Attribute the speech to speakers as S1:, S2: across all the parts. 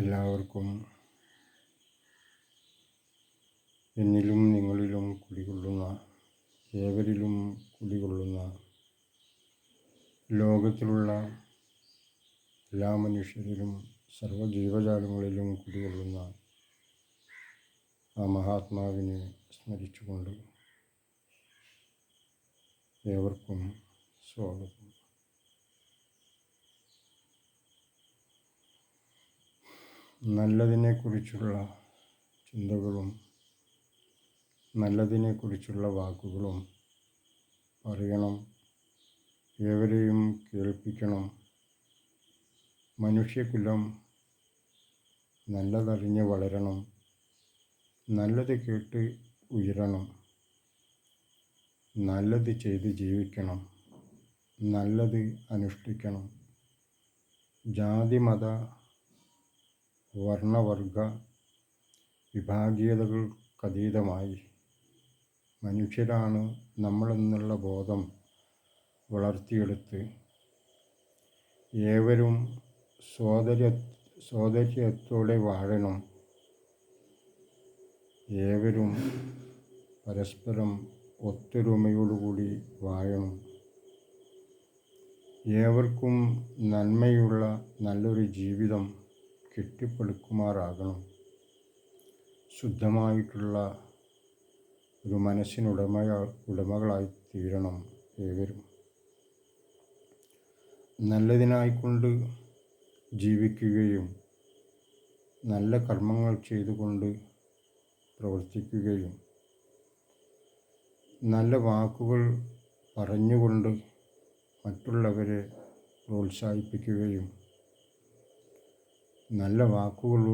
S1: എല്ലാവർക്കും എന്നിലും നിങ്ങളിലും കുടികൊള്ളുന്ന ഏവരിലും കുടികൊള്ളുന്ന ലോകത്തിലുള്ള എല്ലാ മനുഷ്യരിലും സർവ ജീവജാലങ്ങളിലും കുടികൊള്ളുന്ന ആ മഹാത്മാവിനെ സ്മരിച്ചുകൊണ്ട് ഏവർക്കും സ്വാഗതം. നല്ലതിനെക്കുറിച്ചുള്ള ചിന്തകളും നല്ലതിനെക്കുറിച്ചുള്ള വാക്കുകളും പറയണം. ഏവരെയും കേൾപ്പിക്കണം. മനുഷ്യകുലം നല്ലതറിഞ്ഞ് വളരണം. നല്ലത് കേട്ട് ഉയരണം. നല്ലത് ചെയ്ത് ജീവിക്കണം. നല്ലത് അനുഷ്ഠിക്കണം. ജാതി മത വർണവർഗ വിഭാഗീയതകൾക്കതീതമായി മനുഷ്യരാണ് നമ്മളെന്നുള്ള ബോധം വളർത്തിയെടുത്ത് ഏവരും സോദര സോദര്യത്തോടെ വാഴണം. ഏവരും പരസ്പരം ഒത്തൊരുമയോടുകൂടി വാഴണം. ഏവർക്കും നന്മയുള്ള നല്ലൊരു ജീവിതം കെട്ടിപ്പടുക്കുമാറാകണം. ശുദ്ധമായിട്ടുള്ള ഒരു മനസ്സിനുടമ ഉടമകളായി തീരണം ഏവരും. നല്ലതിനായിക്കൊണ്ട് ജീവിക്കുകയും നല്ല കർമ്മങ്ങൾ ചെയ്തുകൊണ്ട് പ്രവർത്തിക്കുകയും നല്ല വാക്കുകൾ പറഞ്ഞുകൊണ്ട് മറ്റുള്ളവരെ പ്രോത്സാഹിപ്പിക്കുകയും നല്ല വാക്കുകൾ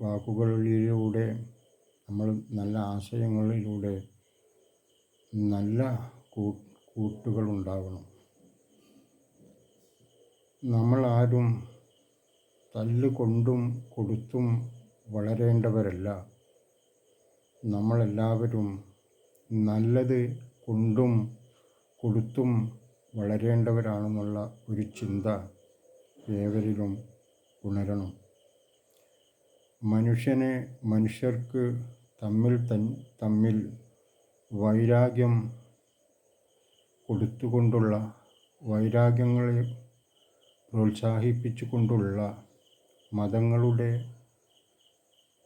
S1: വാക്കുകളിലൂടെ നമ്മൾ നല്ല ആശയങ്ങളിലൂടെ നല്ല കൂട്ടുകൾ ഉണ്ടാകണം നമ്മൾ ആരും തല്ലുകൊണ്ടും കൊടുത്തും വളരേണ്ടവരല്ല. നമ്മളെല്ലാവരും നല്ലത് കൊണ്ടും കൊടുത്തും വളരേണ്ടവരാണെന്നുള്ള ഒരു ചിന്ത ഏവരിലും ഉണരണം. മനുഷ്യനെ മനുഷ്യർക്ക് തമ്മിൽ തൻ തമ്മിൽ വൈരാഗ്യം കൊടുത്തുകൊണ്ടുള്ള വൈരാഗ്യങ്ങളെ പ്രോത്സാഹിപ്പിച്ചുകൊണ്ടുള്ള മതങ്ങളുടെ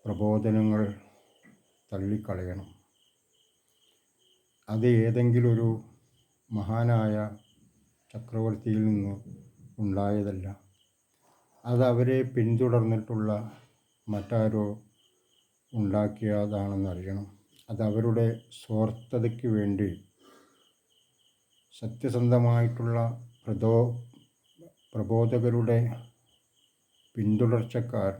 S1: പ്രബോധനങ്ങൾ തള്ളിക്കളയണം. അത് ഏതെങ്കിലും ഒരു മഹാനായ ചക്രവർത്തിയിൽ നിന്ന് ഉണ്ടായതല്ല. അത് അവരെ പിന്തുടർന്നിട്ടുള്ള മറ്റാരോ ഉണ്ടാക്കിയതാണെന്നറിയണം. അതവരുടെ സ്വാർത്ഥതയ്ക്ക് വേണ്ടി സത്യസന്ധമായിട്ടുള്ള പ്രതോ പ്രബോധകരുടെ പിന്തുടർച്ചക്കാർ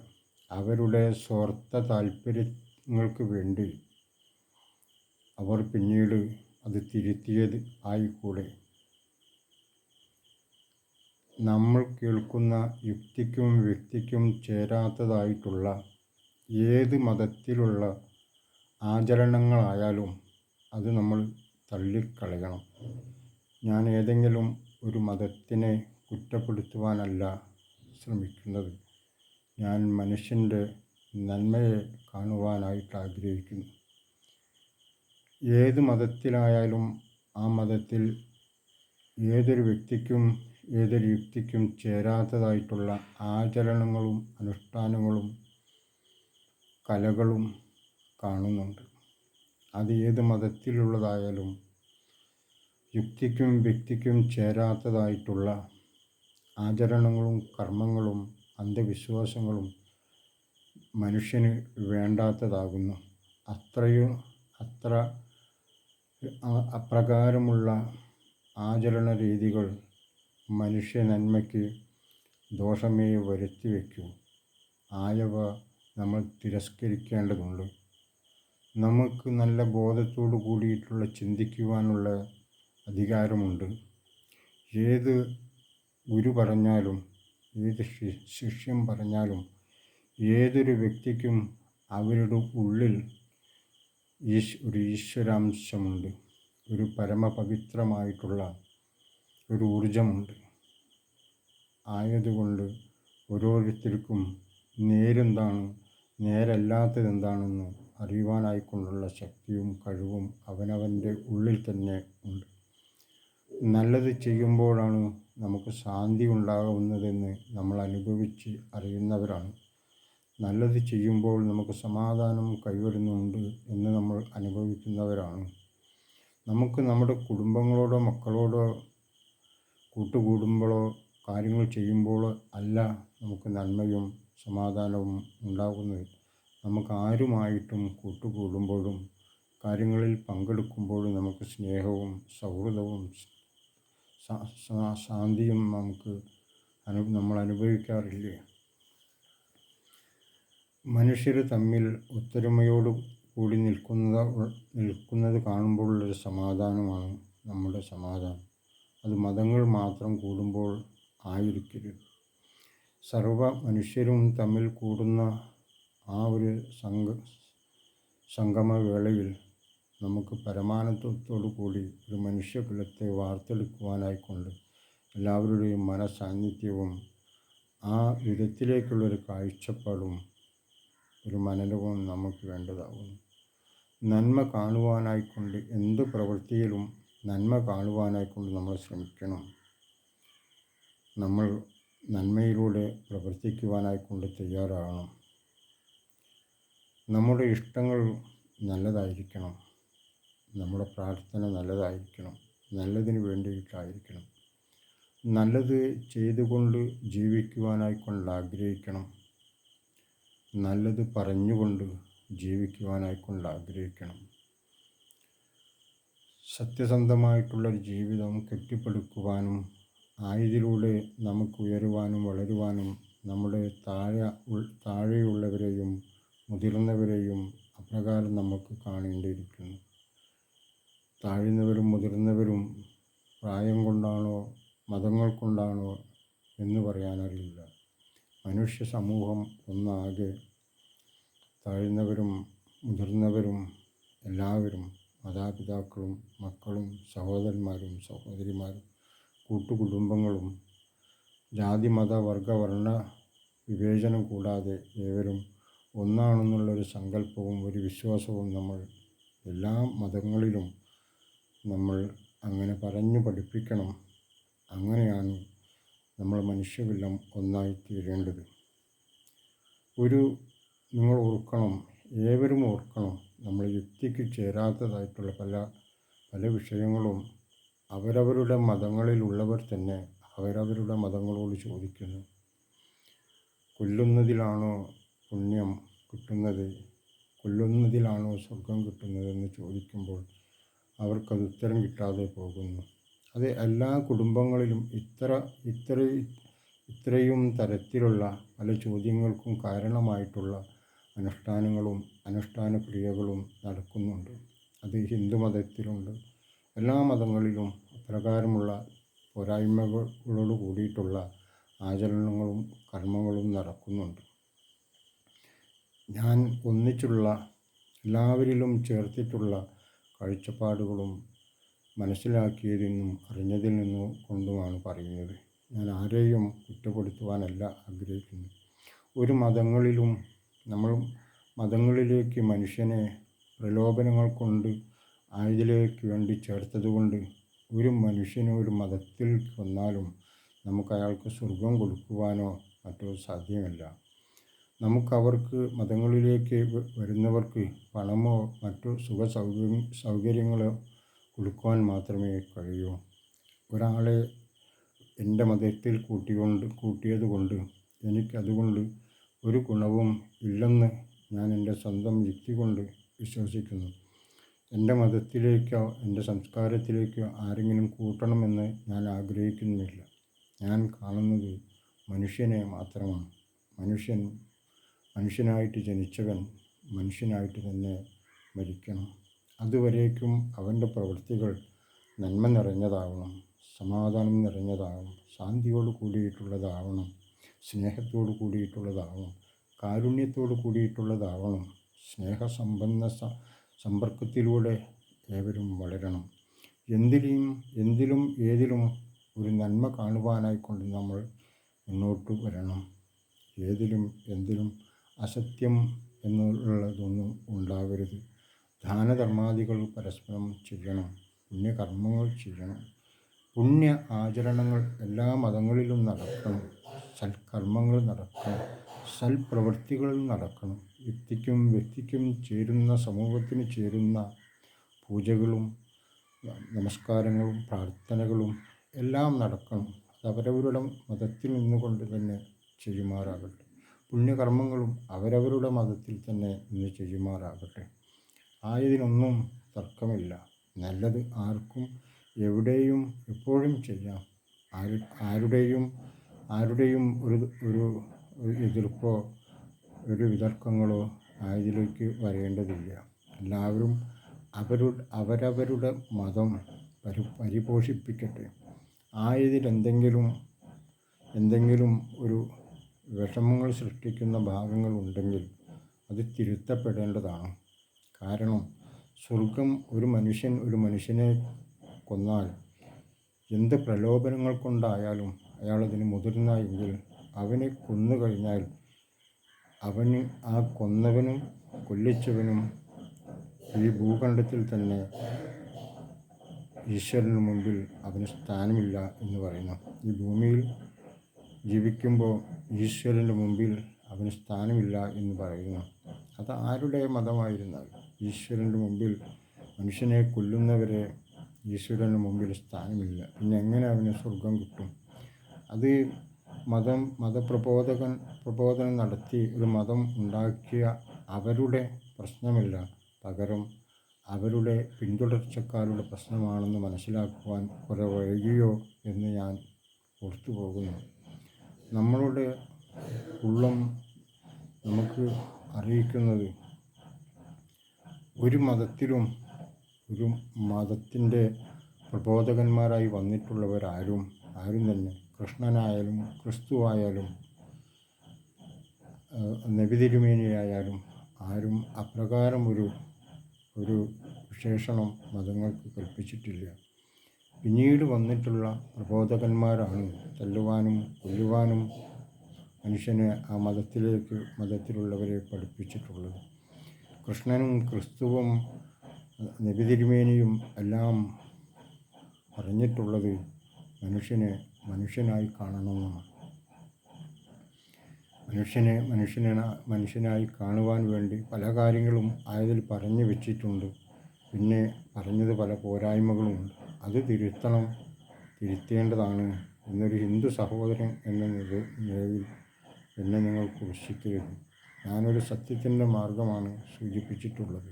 S1: അവരുടെ സ്വാർത്ഥ താല്പര്യങ്ങൾക്ക് വേണ്ടി അവർ പിന്നീട് അത് തിരുത്തിയത് ആയിക്കൂടെ? നമ്മൾ കേൾക്കുന്ന യുക്തിക്കും വ്യക്തിക്കും ചേരാത്തതായിട്ടുള്ള ഏത് മതത്തിലുള്ള ആചരണങ്ങളായാലും അത് നമ്മൾ തള്ളിക്കളയണം. ഞാൻ ഏതെങ്കിലും ഒരു മതത്തിനെ കുറ്റപ്പെടുത്തുവാനല്ല ശ്രമിക്കുന്നത്. ഞാൻ മനുഷ്യന്റെ നന്മയെ കാണുവാനായിട്ട് ആഗ്രഹിക്കുന്നു. ഏത് മതത്തിലായാലും ആ മതത്തിൽ ഏതൊരു വ്യക്തിക്കും ഏതൊരു യുക്തിക്കും ചേരാത്തതായിട്ടുള്ള ആചരണങ്ങളും അനുഷ്ഠാനങ്ങളും കലകളും കാണുന്നുണ്ട്. അത് ഏത് മതത്തിലുള്ളതായാലും യുക്തിക്കും വ്യക്തിക്കും ചേരാത്തതായിട്ടുള്ള ആചരണങ്ങളും കർമ്മങ്ങളും അന്ധവിശ്വാസങ്ങളും മനുഷ്യന് വേണ്ടാത്തതാകുന്നു. അത്രയും അത്ര അപ്രകാരമുള്ള ആചരണ രീതികൾ മനുഷ്യ നന്മയ്ക്ക് ദോഷമേ വരുത്തി വയ്ക്കൂ. ആയവ നമ്മൾ തിരസ്കരിക്കേണ്ടതുണ്ട്. നമുക്ക് നല്ല ബോധത്തോടു കൂടിയിട്ടുള്ള ചിന്തിക്കുവാനുള്ള അധികാരമുണ്ട്. ഏത് ഗുരു പറഞ്ഞാലും ഏത് ശിഷ്യം പറഞ്ഞാലും ഏതൊരു വ്യക്തിക്കും അവരുടെ ഉള്ളിൽ ഈശ് ഒരു ഈശ്വരാംശമുണ്ട്. ഒരു പരമപവിത്രമായിട്ടുള്ള ഒരു ഊർജമുണ്ട് ആയതുകൊണ്ട് ഓരോരുത്തർക്കും നേരെന്താണ് നേരല്ലാത്തത് എന്താണെന്ന് അറിയുവാനായിക്കൊണ്ടുള്ള ശക്തിയും കഴിവും അവനവന്റെ ഉള്ളിൽ തന്നെ ഉണ്ട്. നല്ലത് ചെയ്യുമ്പോഴാണ് നമുക്ക് ശാന്തി ഉണ്ടാകുന്നതെന്ന് നമ്മൾ അനുഭവിച്ച് അറിയുന്നവരാണ്. നല്ലത് ചെയ്യുമ്പോൾ നമുക്ക് സമാധാനം കൈവരുന്നുണ്ട് എന്ന് നമ്മൾ അനുഭവിക്കുന്നവരാണ്. നമുക്ക് നമ്മുടെ കുടുംബങ്ങളോടോ മക്കളോടോ കൂട്ടുകൂടുമ്പോഴോ കാര്യങ്ങൾ ചെയ്യുമ്പോഴോ അല്ല നമുക്ക് നന്മയും സമാധാനവും ഉണ്ടാകുന്നത്. നമുക്ക് ആരുമായിട്ടും കൂട്ടുകൂടുമ്പോഴും കാര്യങ്ങളിൽ പങ്കെടുക്കുമ്പോഴും നമുക്ക് സ്നേഹവും സൗഹൃദവും ശാന്തിയും നമുക്ക് അനു നമ്മൾ അനുഭവിക്കാറില്ലേ? മനുഷ്യർ തമ്മിൽ ഒത്തൊരുമയോട് കൂടി നിൽക്കുന്നത് നിൽക്കുന്നത് കാണുമ്പോഴുള്ളൊരു സമാധാനമാണ് നമ്മുടെ സമാധാനം. അത് മതങ്ങൾ മാത്രം കൂടുമ്പോൾ ആയിരിക്കരുത്. സർവ മനുഷ്യരും തമ്മിൽ കൂടുന്ന ആ ഒരു സംഘ സംഗമവേളയിൽ നമുക്ക് പരമാനന്ദത്തോടു കൂടി ഒരു മനുഷ്യകുലത്തെ വാർത്തെടുക്കുവാനായിക്കൊണ്ട് എല്ലാവരുടെയും മനസാന്നിധ്യവും ആ വിധത്തിലേക്കുള്ളൊരു കാഴ്ചപ്പാടും ഒരു മനനവും നമുക്ക് വേണ്ടതാകുന്നു. നന്മ കാണുവാനായിക്കൊണ്ട് എന്ത് പ്രവൃത്തിയിലും നന്മ കാണുവാനായിക്കൊണ്ട് നമ്മൾ ശ്രമിക്കണം. നമ്മൾ നന്മയിലൂടെ പ്രവർത്തിക്കുവാനായിക്കൊണ്ട് തയ്യാറാകണം. നമ്മുടെ ഇഷ്ടങ്ങൾ നല്ലതായിരിക്കണം. നമ്മുടെ പ്രാർത്ഥന നല്ലതായിരിക്കണം. നല്ലതിന് വേണ്ടിയിട്ടായിരിക്കണം. നല്ലത് ചെയ്തുകൊണ്ട് ജീവിക്കുവാനായിക്കൊണ്ട് ആഗ്രഹിക്കണം. നല്ലത് പറഞ്ഞുകൊണ്ട് ജീവിക്കുവാനായിക്കൊണ്ട് ആഗ്രഹിക്കണം. സത്യസന്ധമായിട്ടുള്ളൊരു ജീവിതം കെട്ടിപ്പടുക്കുവാനും ആയതിലൂടെ നമുക്ക് ഉയരുവാനും വളരുവാനും നമ്മുടെ താഴെ താഴെയുള്ളവരെയും മുതിർന്നവരെയും അപ്രകാരം നമുക്ക് കാണേണ്ടിയിരിക്കുന്നു. താഴ്ന്നവരും മുതിർന്നവരും പ്രായം കൊണ്ടാണോ മതങ്ങൾ കൊണ്ടാണോ എന്ന് പറയാനറിയില്ല. മനുഷ്യ സമൂഹം ഒന്നാകെ താഴ്ന്നവരും മുതിർന്നവരും എല്ലാവരും മാതാപിതാക്കളും മക്കളും സഹോദരന്മാരും സഹോദരിമാരും കൂട്ടുകുടുംബങ്ങളും ജാതി മത വർഗ വർണ വിവേചനം കൂടാതെ ഏവരും ഒന്നാണെന്നുള്ളൊരു സങ്കല്പവും ഒരു വിശ്വാസവും നമ്മൾ എല്ലാ മതങ്ങളിലും നമ്മൾ അങ്ങനെ പറഞ്ഞു പഠിപ്പിക്കണം. അങ്ങനെയാണ് നമ്മൾ മനുഷ്യകുലം ഒന്നായി തീരേണ്ടത്. ഒരു നിങ്ങൾ ഓർക്കണം ഏവരും ഓർക്കണം നമ്മൾ യുക്തിക്ക് ചേരാത്തതായിട്ടുള്ള പല പല വിഷയങ്ങളും അവരവരുടെ മതങ്ങളിലുള്ളവർ തന്നെ അവരവരുടെ മതങ്ങളോട് ചോദിക്കുന്നു. കൊല്ലുന്നതിലാണോ പുണ്യം കിട്ടുന്നത്? കൊല്ലുന്നതിലാണോ സ്വർഗം കിട്ടുന്നതെന്ന് ചോദിക്കുമ്പോൾ അവർക്കത് ഉത്തരം കിട്ടാതെ പോകുന്നു. അത് എല്ലാ കുടുംബങ്ങളിലും ഇത്ര ഇത്ര ഇത്രയും തരത്തിലുള്ള പല ചോദ്യങ്ങൾക്കും കാരണമായിട്ടുള്ള അനുഷ്ഠാനങ്ങളും അനുഷ്ഠാന ക്രിയകളും നടക്കുന്നുണ്ട്. അത് ഹിന്ദുമതത്തിലുണ്ട് എല്ലാ മതങ്ങളിലും അപ്രകാരമുള്ള പോരായ്മകളോട് കൂടിയിട്ടുള്ള ആചരണങ്ങളും കർമ്മങ്ങളും നടക്കുന്നുണ്ട്. ഞാൻ ഒന്നിച്ചുള്ള എല്ലാവരിലും ചേർത്തിട്ടുള്ള കാഴ്ചപ്പാടുകളും മനസ്സിലാക്കിയതിൽ നിന്നും അറിഞ്ഞതിൽ നിന്നും കൊണ്ടുമാണ് പറയുന്നത്. ഞാൻ ആരെയും കുറ്റപ്പെടുത്തുവാനല്ല ആഗ്രഹിക്കുന്നത് ഒരു മതങ്ങളിലും നമ്മൾ മതങ്ങളിലേക്ക് മനുഷ്യനെ പ്രലോഭനങ്ങൾ കൊണ്ട് ആയതിലേക്ക് വേണ്ടി ചേർത്തതുകൊണ്ട് ഒരു മനുഷ്യന് ഒരു മതത്തിൽ വന്നാലും നമുക്ക് അയാൾക്ക് സ്വർഗം കൊടുക്കുവാനോ മറ്റോ സാധ്യമല്ല. നമുക്കവർക്ക് മതങ്ങളിലേക്ക് വരുന്നവർക്ക് പണമോ മറ്റു സുഖ സൗകര്യ സൗകര്യങ്ങളോ കൊടുക്കുവാൻ മാത്രമേ കഴിയൂ. ഒരാളെ എന്റെ മതത്തിൽ കൂട്ടിക്കൊണ്ട് കൂട്ടിയത് കൊണ്ട് എനിക്കതുകൊണ്ട് ഒരു ഗുണവും ഇല്ലെന്ന് ഞാൻ എന്റെ സ്വന്തം യുക്തി കൊണ്ട് വിശ്വസിക്കുന്നു. എന്റെ മതത്തിലേക്കോ എന്റെ സംസ്കാരത്തിലേക്കോ ആരെങ്കിലും കൂട്ടണമെന്ന് ഞാൻ ആഗ്രഹിക്കുന്നില്ല. ഞാൻ കാണുന്നത് മനുഷ്യനെ മാത്രമാണ്. മനുഷ്യൻ മനുഷ്യനായിട്ട് ജനിച്ചവൻ മനുഷ്യനായിട്ട് തന്നെ മരിക്കണം. അതുവരേക്കും അവന്റെ പ്രവൃത്തികൾ നന്മ നിറഞ്ഞതാവണം സമാധാനം നിറഞ്ഞതാവണം ശാന്തിയോട് കൂടിയിട്ടുള്ളതാവണം സ്നേഹത്തോട് കൂടിയിട്ടുള്ളതാവണം. കാരുണ്യത്തോട് കൂടിയിട്ടുള്ളതാവണം. സ്നേഹസമ്പന്ന സമ്പർക്കത്തിലൂടെ ഏവരും വളരണം. എന്തിലും എന്തിലും ഏതിലും ഒരു നന്മ കാണുവാനായിക്കൊണ്ട് നമ്മൾ മുന്നോട്ട് വരണം. ഏതിലും എന്തിലും അസത്യം എന്നുള്ളതൊന്നും ഉണ്ടാവരുത്. ദാനധർമാദികൾ പരസ്പരം ചെയ്യണം. പുണ്യകർമ്മങ്ങൾ ചെയ്യണം. പുണ്യ ആചരണങ്ങൾ എല്ലാ മതങ്ങളിലും നടക്കണം. സൽക്കർമ്മങ്ങൾ നടക്കണം. സൽപ്രവൃത്തികൾ നടക്കണം. വ്യക്തിക്കും വ്യക്തിക്കും ചേരുന്ന സമൂഹത്തിന് ചേരുന്ന പൂജകളും നമസ്കാരങ്ങളും പ്രാർത്ഥനകളും എല്ലാം നടക്കണം. അതവരവരുടെ മതത്തിൽ നിന്നുകൊണ്ട് തന്നെ ചെയ്യുമാറാകട്ടെ. പുണ്യകർമ്മങ്ങളും അവരവരുടെ മതത്തിൽ തന്നെ നിന്ന് ചെയ്യുമാറാകട്ടെ. ആയതിനൊന്നും തർക്കമില്ല. നല്ലത് ആർക്കും എവിടെയും എപ്പോഴും ചെയ്യാം. ആര് ആരുടെയും ആരുടെയും ഒരു ഒരു എതിർപ്പോ ഒരു വിതർക്കങ്ങളോ ആയതിലേക്ക് വരേണ്ടതില്ല. എല്ലാവരും അവരവരുടെ മതം പരി പരിപോഷിപ്പിക്കട്ടെ. ആയതിൽ എന്തെങ്കിലും ഒരു വിഷമങ്ങൾ സൃഷ്ടിക്കുന്ന ഭാഗങ്ങൾ ഉണ്ടെങ്കിൽ അത് തിരുത്തപ്പെടേണ്ടതാണ്. കാരണം സ്വർഗം ഒരു മനുഷ്യൻ ഒരു മനുഷ്യനെ കൊന്നാൽ എന്ത് പ്രലോഭനങ്ങൾ കൊണ്ടായാലും അയാളതിന് മുതിർന്ന അവനെ കൊന്നു കഴിഞ്ഞാൽ അവന് ആ കൊന്നവനും കൊല്ലിച്ചവനും ഈ ഭൂഖണ്ഡത്തിൽ തന്നെ ഈശ്വരന് മുമ്പിൽ അവന് സ്ഥാനമില്ല എന്ന് പറയുന്നു. ഈ ഭൂമിയിൽ ജീവിക്കുമ്പോൾ ഈശ്വരന്റെ മുമ്പിൽ അവന് സ്ഥാനമില്ല എന്ന് പറയുന്നു. അത് ആരുടെ മതമായിരുന്നാൽ ഈശ്വരന്റെ മുമ്പിൽ മനുഷ്യനെ കൊല്ലുന്നവരെ ഈശ്വരന് മുമ്പിൽ സ്ഥാനമില്ല. പിന്നെ എങ്ങനെ അവന് സ്വർഗം കിട്ടും? അത് മതം മതപ്രബോധകൻ പ്രബോധനം നടത്തി ഒരു മതം ഉണ്ടാക്കിയ അവരുടെ പ്രശ്നമല്ല. പകരം അവരുടെ പിന്തുടർച്ചക്കാരുടെ പ്രശ്നമാണെന്ന് മനസ്സിലാക്കുവാൻ കുറെ വൈകിയോ എന്ന് ഞാൻ ഓർത്തു പോകുന്നു. നമ്മളുടെ ഉള്ളം നമുക്ക് അറിയിക്കുന്നത് ഒരു മതത്തിലും ഒരു മതത്തിന്റെ പ്രബോധകന്മാരായി വന്നിട്ടുള്ളവരാരും ആരും തന്നെ കൃഷ്ണനായാലും ക്രിസ്തുവായാലും നബിതിരുമേനിയായാലും ആരും അപ്രകാരം ഒരു ഒരു വിശേഷണം മതങ്ങൾക്ക് കൽപ്പിച്ചിട്ടില്ല. പിന്നീട് വന്നിട്ടുള്ള പ്രബോധകന്മാരാണ് തല്ലുവാനും കൊല്ലുവാനും മനുഷ്യനെ ആ മതത്തിലേക്ക് മതത്തിലുള്ളവരെ പഠിപ്പിച്ചിട്ടുള്ളത്. കൃഷ്ണനും ക്രിസ്തുവും നബിതിരുമേനിയും എല്ലാം പറഞ്ഞിട്ടുള്ളത് മനുഷ്യനെ മനുഷ്യനായി കാണണമെന്നാണ്. മനുഷ്യനെ മനുഷ്യനെ മനുഷ്യനായി കാണുവാൻ വേണ്ടി പല കാര്യങ്ങളും ആയതിൽ പറഞ്ഞു വെച്ചിട്ടുണ്ട്. പിന്നെ പറഞ്ഞത് പല പോരായ്മകളുമുണ്ട് അത് തിരുത്തണം തിരുത്തേണ്ടതാണ് എന്നൊരു ഹിന്ദു സഹോദരൻ എന്ന നിലയിൽ എന്നെ നിങ്ങൾ കുറിച്ചിക്കരുത് ഞാനൊരു സത്യത്തിന്റെ മാർഗമാണ് സൂചിപ്പിച്ചിട്ടുള്ളത്.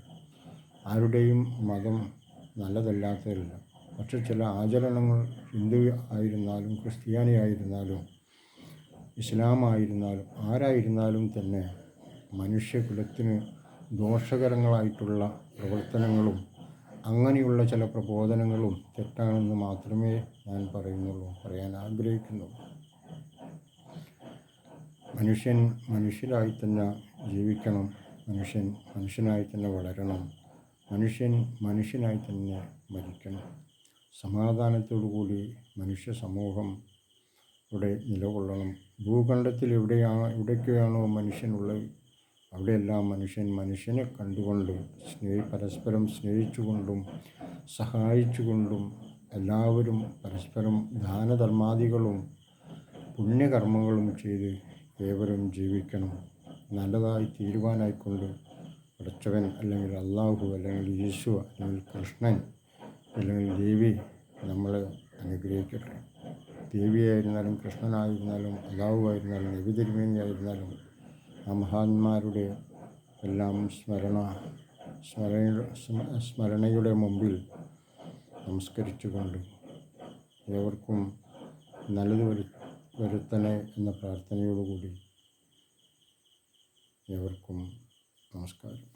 S1: ആരുടെയും മതം നല്ലതല്ലാത്തതല്ല. പക്ഷെ ചില ആചരണങ്ങൾ ഹിന്ദു ആയിരുന്നാലും ക്രിസ്ത്യാനി ആയിരുന്നാലും ഇസ്ലാം ആയിരുന്നാലും ആരായിരുന്നാലും തന്നെ മനുഷ്യകുലത്തിന് ദോഷകരങ്ങളായിട്ടുള്ള പ്രവർത്തനങ്ങളും അങ്ങനെയുള്ള ചില പ്രബോധനങ്ങളും തെറ്റാണെന്ന് മാത്രമേ ഞാൻ പറയുന്നുള്ളൂ പറയാൻ ആഗ്രഹിക്കുന്നുള്ളൂ മനുഷ്യൻ മനുഷ്യരായി തന്നെ ജീവിക്കണം മനുഷ്യൻ മനുഷ്യനായി തന്നെ വളരണം മനുഷ്യൻ മനുഷ്യനായി തന്നെ മരിക്കണം. സമാധാനത്തോടുകൂടി മനുഷ്യ സമൂഹം ഇവിടെ നിലകൊള്ളണം. ഭൂഖണ്ഡത്തിൽ എവിടെയാണ് എവിടെയൊക്കെയാണോ മനുഷ്യനുള്ളത് അവിടെയെല്ലാം മനുഷ്യൻ മനുഷ്യനെ കണ്ടുകൊണ്ട് സ്നേഹി പരസ്പരം സ്നേഹിച്ചുകൊണ്ടും സഹായിച്ചുകൊണ്ടും എല്ലാവരും പരസ്പരം ദാനധർമാദികളും പുണ്യകർമ്മങ്ങളും ചെയ്ത് ഏവരും ജീവിക്കണം. നല്ലതായി തീരുവാനായിക്കൊണ്ട് പഠിച്ചവൻ അല്ലെങ്കിൽ അള്ളാഹു അല്ലെങ്കിൽ യേശു അല്ലെങ്കിൽ കൃഷ്ണൻ അല്ലെങ്കിൽ ദേവി നമ്മളെ അനുഗ്രഹിക്കട്ടെ. ദേവിയായിരുന്നാലും കൃഷ്ണനായിരുന്നാലും അള്ളാഹുവായിരുന്നാലും നബി തിരുമേനിയായിരുന്നാലും ആ മഹാന്മാരുടെ എല്ലാം സ്മരണ സ്മരണ സ്മരണയുടെ മുമ്പിൽ നമസ്കരിച്ചുകൊണ്ട് ഏവർക്കും നല്ലത് വരു വരുത്തണേ എന്ന പ്രാർത്ഥനയോടുകൂടി ഏവർക്കും നമസ്കാരം.